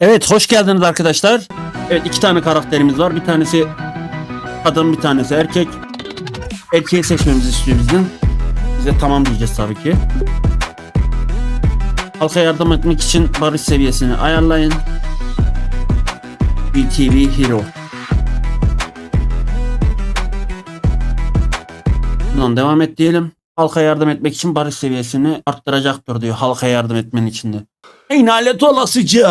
Evet hoş geldiniz arkadaşlar. Evet iki tane karakterimiz var. Bir tanesi kadın bir tanesi erkek. Erkeği seçmemizi istiyor bizden. Bize tamam diyeceğiz tabii ki. Halka yardım etmek için barış seviyesini ayarlayın. BTV Hero. Bundan devam et diyelim. Halka yardım etmek için barış seviyesini arttıracaktır diyor. Halka yardım etmenin içinde. Ey nalet olasıca.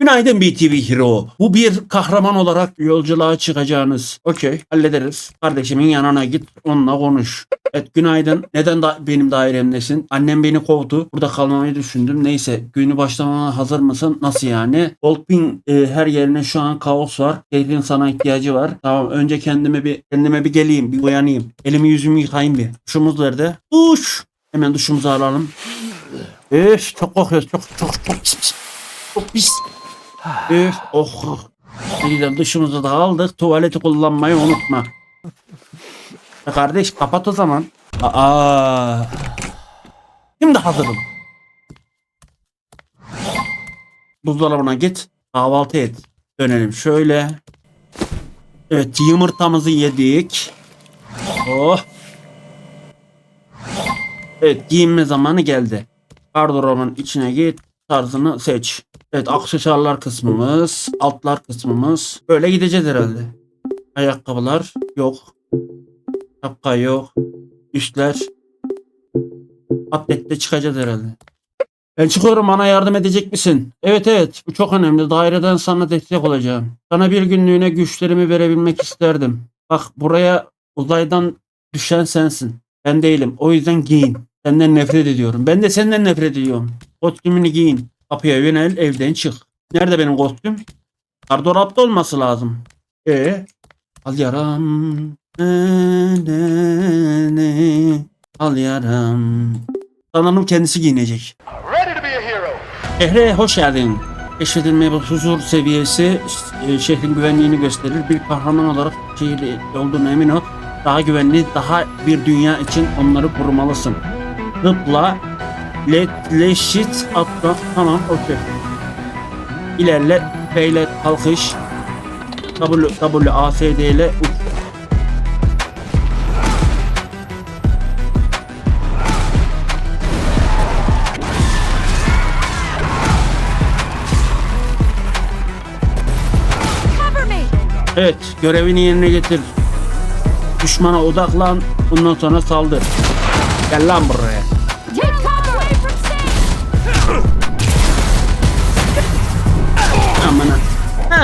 Günaydın BTV Hero. Bu bir kahraman olarak yolculuğa çıkacağınız. Okey hallederiz. Kardeşimin yanına git onunla konuş. Evet günaydın. Neden da benim dairemdesin? Annem beni kovdu. Burada kalmamayı düşündüm. Neyse günü başlamana hazır mısın? Nasıl yani? Goldpin e, her yerine şu an kaos var. Şehrin sana ihtiyacı var. Tamam önce kendime bir kendime bir geleyim. Bir uyanayım. Elimi yüzümü yıkayayım bir. Duşumuz nerede? Duş. Hemen duşumuzu alalım. Üf çok kokuyor. Çok çok çok pis. Çok pis. Üf oh. Ne güzel duşumuzu da aldık. Tuvaleti kullanmayı unutma. Ya kardeş kapat o zaman. Aa. Şimdi hazırım. Buzdolabına git. Kahvaltı et. Dönelim şöyle. Evet yumurtamızı yedik. Oh. Evet giyinme zamanı geldi. Gardırobun içine git. Tarzını seç. Evet aksesuarlar kısmımız. Altlar kısmımız. Böyle gideceğiz herhalde. Ayakkabılar yok. Şapka yok. Üstler. Atletle çıkacağız herhalde. Ben çıkıyorum bana yardım edecek misin? Evet evet bu çok önemli. Daireden sana destek olacağım. Sana bir günlüğüne güçlerimi verebilmek isterdim. Bak buraya uzaydan düşen sensin. Ben değilim. O yüzden giyin. Senden nefret ediyorum. Ben de senden nefret ediyorum. Kostümünü giyin. Kapıya yönel evden çık. Nerede benim kostüm? Gardırapta olması lazım. E al yaram. Ne, ne, ne. Al yaram. Sanırım kendisi giyinecek. Şehre hoş geldin. Keşfedilme ve huzur seviyesi e, şehrin güvenliğini gösterir. Bir kahraman olarak şehirde olduğuna emin ol. Daha güvenli, daha bir dünya için onları korumalısın. Zıpla, let, leşit, atla. Tamam, okey. İlerle, P ile kalkış. W, W, A, S, D ile uç. Evet, görevini yerine getir. Düşmana odaklan, bundan sonra saldır. Gel lan buraya.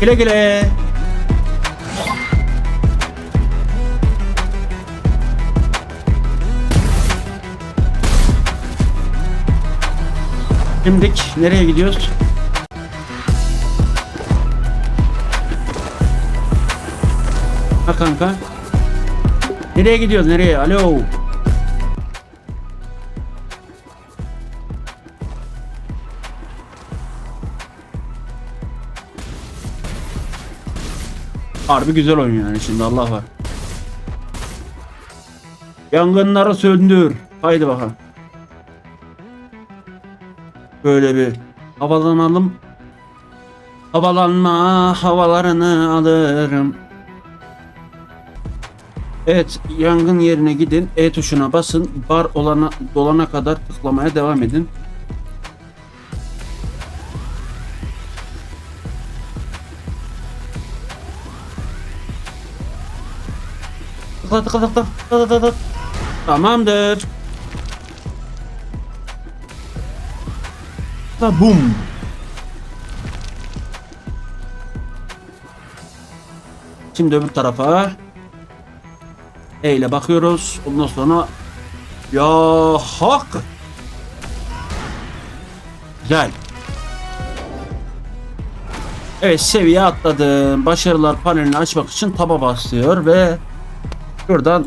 Güle güle. Şimdik nereye gidiyoruz? Ha kanka. Nereye gidiyoruz? Nereye? Alo. Harbi güzel oyun yani şimdi Allah var. Yangınları söndür. Haydi bakalım. Böyle bir havalanalım. Havalanma havalarını alırım. Evet yangın yerine gidin. E tuşuna basın. Bar olana dolana kadar tıklamaya devam edin. Tıkla tıkla tıkla tıkla tıkla tıkla. Tamamdır. Bum. Şimdi öbür tarafa. E ile bakıyoruz. Ondan sonra ya hak Güzel. Evet seviye atladım. Başarılar panelini açmak için taba basıyor ve şuradan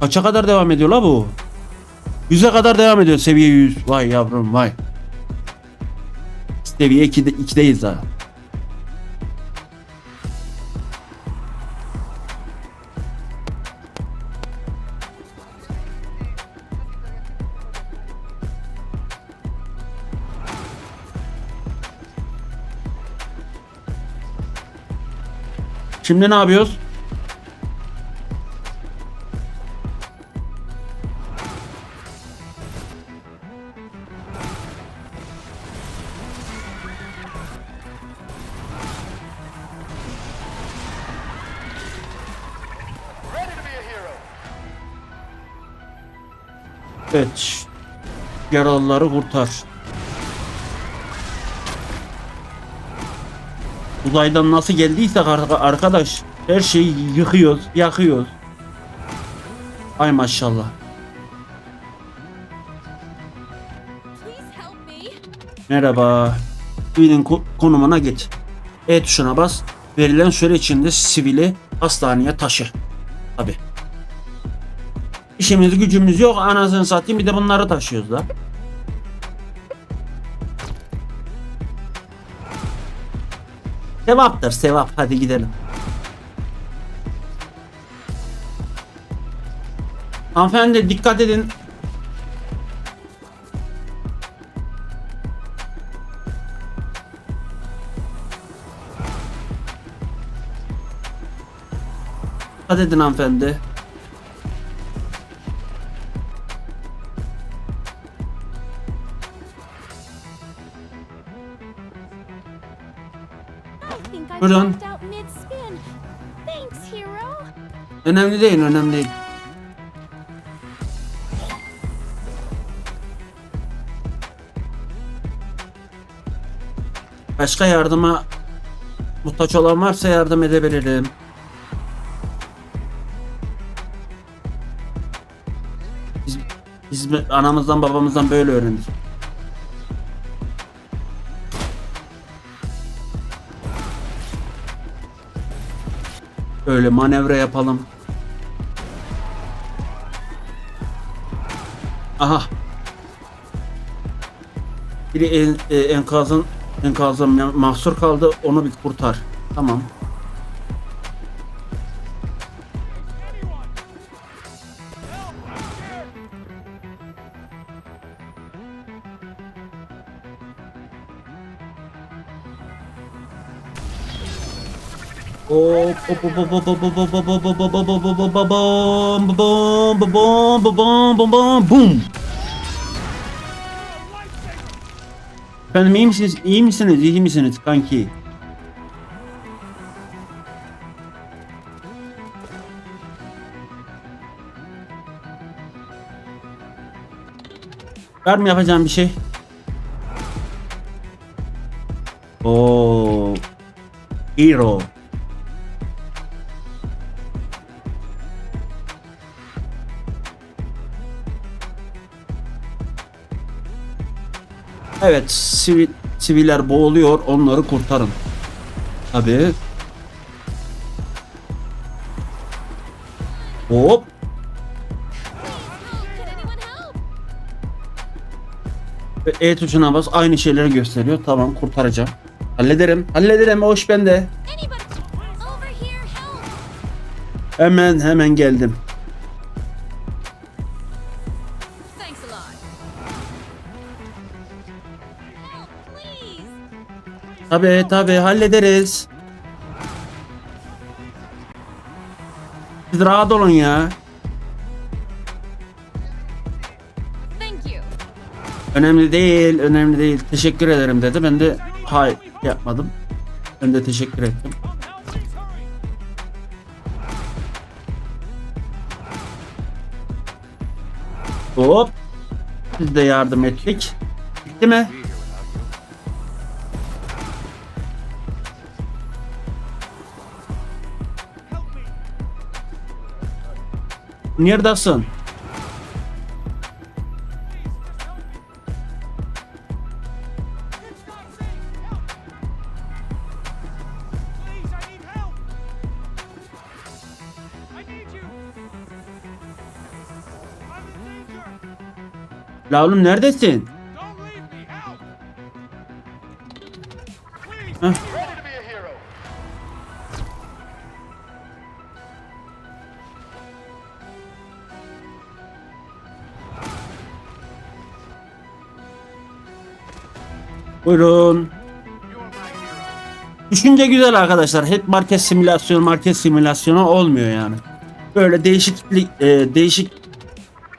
Kaça kadar devam ediyor la bu? 100'e kadar devam ediyor seviye 100. Vay yavrum vay. Seviye 2'de, 2'deyiz ha. Şimdi ne yapıyoruz? Evet. Yaralıları kurtar. Uzaydan nasıl geldiysek ar- arkadaş her şeyi yıkıyoruz, yakıyoruz. Ay maşallah. Merhaba. Sivilin ko- konumuna git. E tuşuna bas. Verilen süre içinde sivili hastaneye taşı. Tabi. İşimiz gücümüz yok. Anasını satayım bir de bunları taşıyoruz da. Sevaptır sevap. Hadi gidelim. Hanımefendi dikkat edin. Dikkat edin hanımefendi. Hero. Önemli değil, önemli değil. Başka yardıma muhtaç olan varsa yardım edebilirim. Biz, biz anamızdan babamızdan böyle öğrendik. Böyle manevra yapalım. Aha. Biri en, e, enkazın ma- mahsur kaldı. Onu bir kurtar. Tamam. Hop hop hop. Efendim iyi misiniz? İyi misiniz? İyi misiniz kanki? Var mı yapacağım bir şey? Oo. Hero. Evet, sivil, siviller boğuluyor, onları kurtarın. Tabii. Hop. Ve E tuşuna bas, aynı şeyleri gösteriyor. Tamam, kurtaracağım. Hallederim, hallederim, o iş bende. Hemen, hemen geldim. Tabii, tabii, hallederiz. Siz rahat olun ya. Önemli değil, önemli değil. Teşekkür ederim dedi. Ben de hayır yapmadım. Ben de teşekkür ettim. Hop. Biz de yardım ettik. Bitti mi? Neredesin? La oğlum neredesin? Buyurun. Düşünce güzel arkadaşlar. Hep market simülasyonu, market simülasyonu olmuyor yani. Böyle değişiklik, e, değişik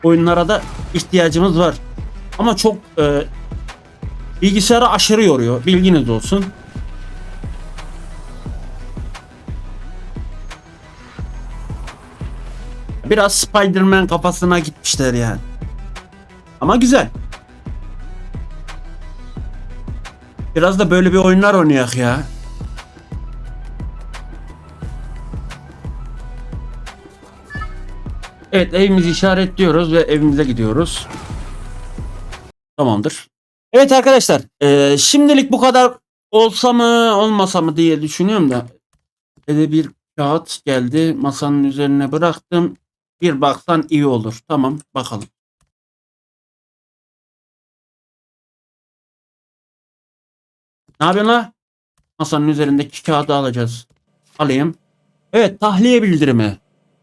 oyunlara da ihtiyacımız var. Ama çok e, bilgisayarı aşırı yoruyor. Bilginiz olsun. Biraz Spider-Man kafasına gitmişler yani. Ama güzel. Biraz da böyle bir oyunlar oynayak ya. Evet evimizi işaretliyoruz ve evimize gidiyoruz. Tamamdır. Evet arkadaşlar eee, şimdilik bu kadar olsa mı olmasa mı diye düşünüyorum da. Eve bir kağıt geldi masanın üzerine bıraktım. Bir baksan iyi olur. Tamam bakalım. Ne yapıyorsun la? Masanın üzerindeki kağıdı alacağız. Alayım. Evet tahliye bildirimi.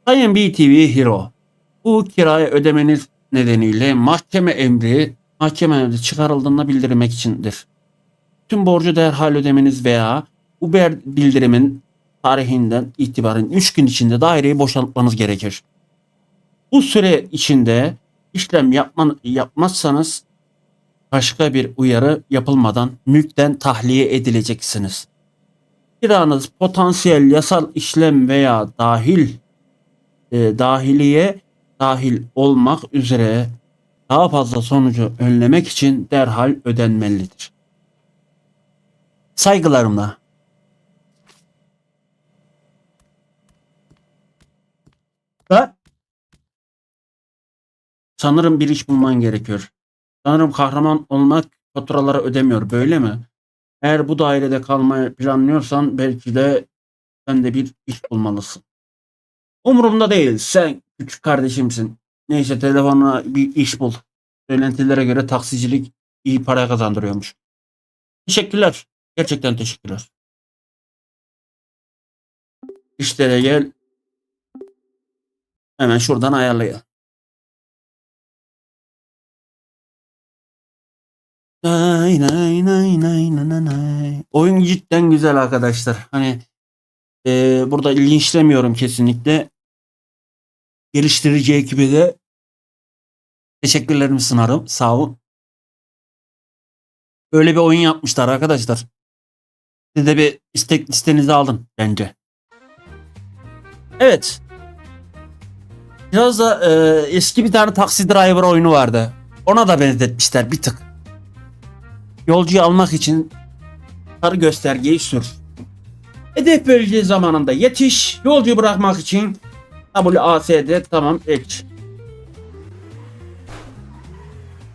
Sayın BTV Hero. Bu kirayı ödemeniz nedeniyle mahkeme emri mahkeme emri çıkarıldığında bildirmek içindir. Tüm borcu derhal ödemeniz veya bu ber- bildirimin tarihinden itibaren 3 gün içinde daireyi boşaltmanız gerekir. Bu süre içinde işlem yapman, yapmazsanız başka bir uyarı yapılmadan mülkten tahliye edileceksiniz. Kiranız potansiyel yasal işlem veya dahil e, dahiliye dahil olmak üzere daha fazla sonucu önlemek için derhal ödenmelidir. Saygılarımla. Da sanırım bir iş bulman gerekiyor. Sanırım kahraman olmak faturaları ödemiyor. Böyle mi? Eğer bu dairede kalmayı planlıyorsan belki de sen de bir iş bulmalısın. Umurumda değil. Sen küçük kardeşimsin. Neyse telefonuna bir iş bul. Söylentilere göre taksicilik iyi para kazandırıyormuş. Teşekkürler. Gerçekten teşekkürler. İşlere gel. Hemen şuradan ayarlayalım. Nay nay nay nay nay nay. Oyun cidden güzel arkadaşlar. Hani eee, burada linçlemiyorum kesinlikle. Geliştirici ekibe de teşekkürlerimi sunarım. Sağ olun. Böyle bir oyun yapmışlar arkadaşlar. Siz de bir istek listenizi alın bence. Evet. Biraz da eee, eski bir tane taksi driver oyunu vardı. Ona da benzetmişler bir tık. Yolcuyu almak için sarı göstergeyi sür. Hedef bölge zamanında yetiş. Yolcuyu bırakmak için WASD tamam geç.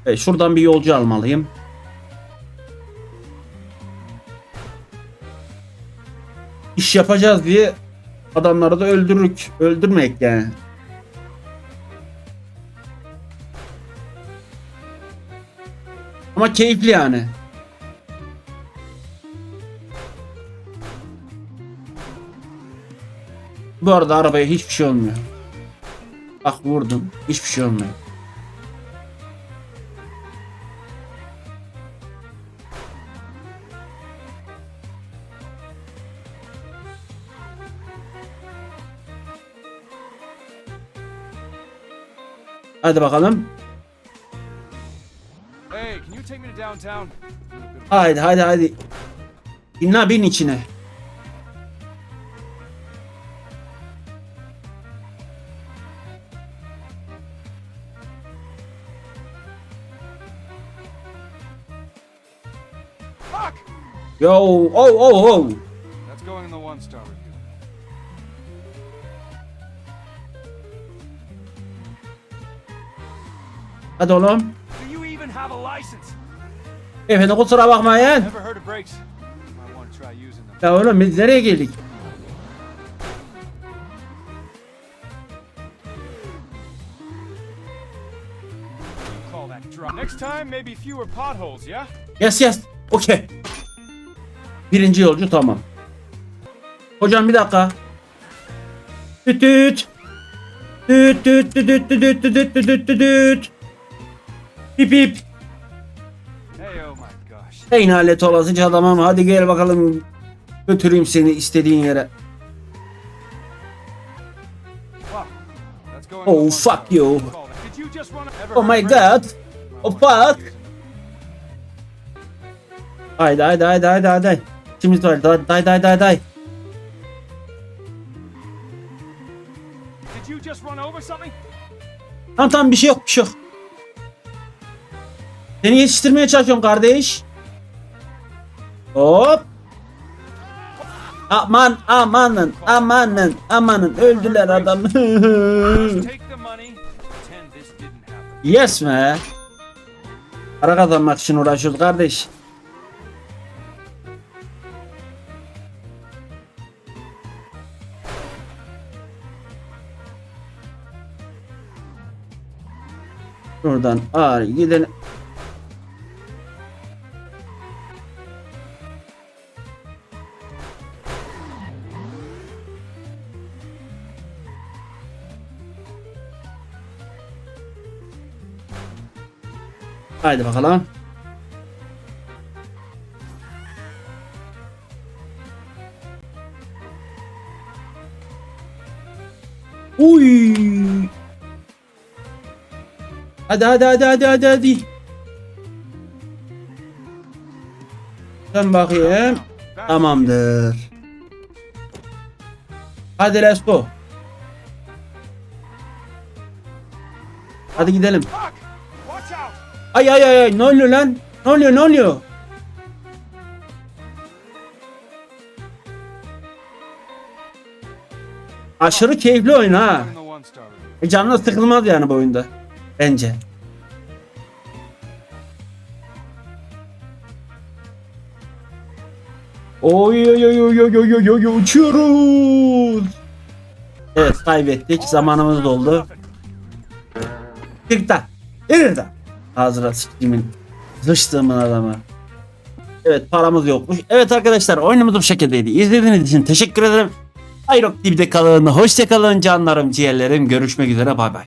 Evet, şuradan bir yolcu almalıyım. İş yapacağız diye adamları da öldürürük. Öldürmek yani. Ama keyifli yani. Bu arada arabaya hiçbir şey olmuyor. Bak vurdum. Hiçbir şey olmuyor. Hadi bakalım. Hey, can you take me to downtown? Haydi haydi haydi. İnna bin içine. Yo, oh, oh, oh. That's going in the one star review. Hadi oğlum. Do you even have a license? Efendim kusura bakmayın. Never heard of brakes? Might want to try using them. Ya oğlum biz nereye geldik? You that dry. Next time, maybe fewer potholes, yeah? Yes yes. Okey. Birinci yolcu tamam. Hocam bir dakika. Düt düt. Düt düt düt düt düt düt düt düt düt düt düt. Pip pip. Hey, oh. Hey nalet olasıca adamım hadi gel bakalım. Götüreyim seni istediğin yere. Oh fuck you. Oh my god. Oh fuck. Haydi haydi haydi haydi haydi. Czym jest dalej? Daj, daj, daj, daj, daj. Tamam tamam bir şey yok, bir şey yok. Seni yetiştirmeye çalışıyorum kardeş. Hop. Aman amanın amanın amanın öldüler adam. yes me. Para kazanmak için uğraşıyoruz kardeş. Şuradan ağır gidelim. Haydi bakalım. Uy. Hadi hadi hadi hadi hadi hadi. Sen bakayım. Tamamdır. Hadi let's go. Hadi gidelim. Ay ay ay ay ne oluyor lan? Ne oluyor ne oluyor? Aşırı keyifli oyun ha. E canına sıkılmaz yani bu oyunda. Bence. Oy oy oy oy oy oy oy oy uçuyoruz. Evet kaybettik. Zamanımız doldu. Çık da. Yürü da. Ağzına siktimin. Sıçtığımın adamı. Evet paramız yokmuş. Evet arkadaşlar oyunumuz bu şekildeydi. İzlediğiniz için teşekkür ederim. Ayrok TV'de kalın. Hoşçakalın canlarım ciğerlerim. Görüşmek üzere bay bay.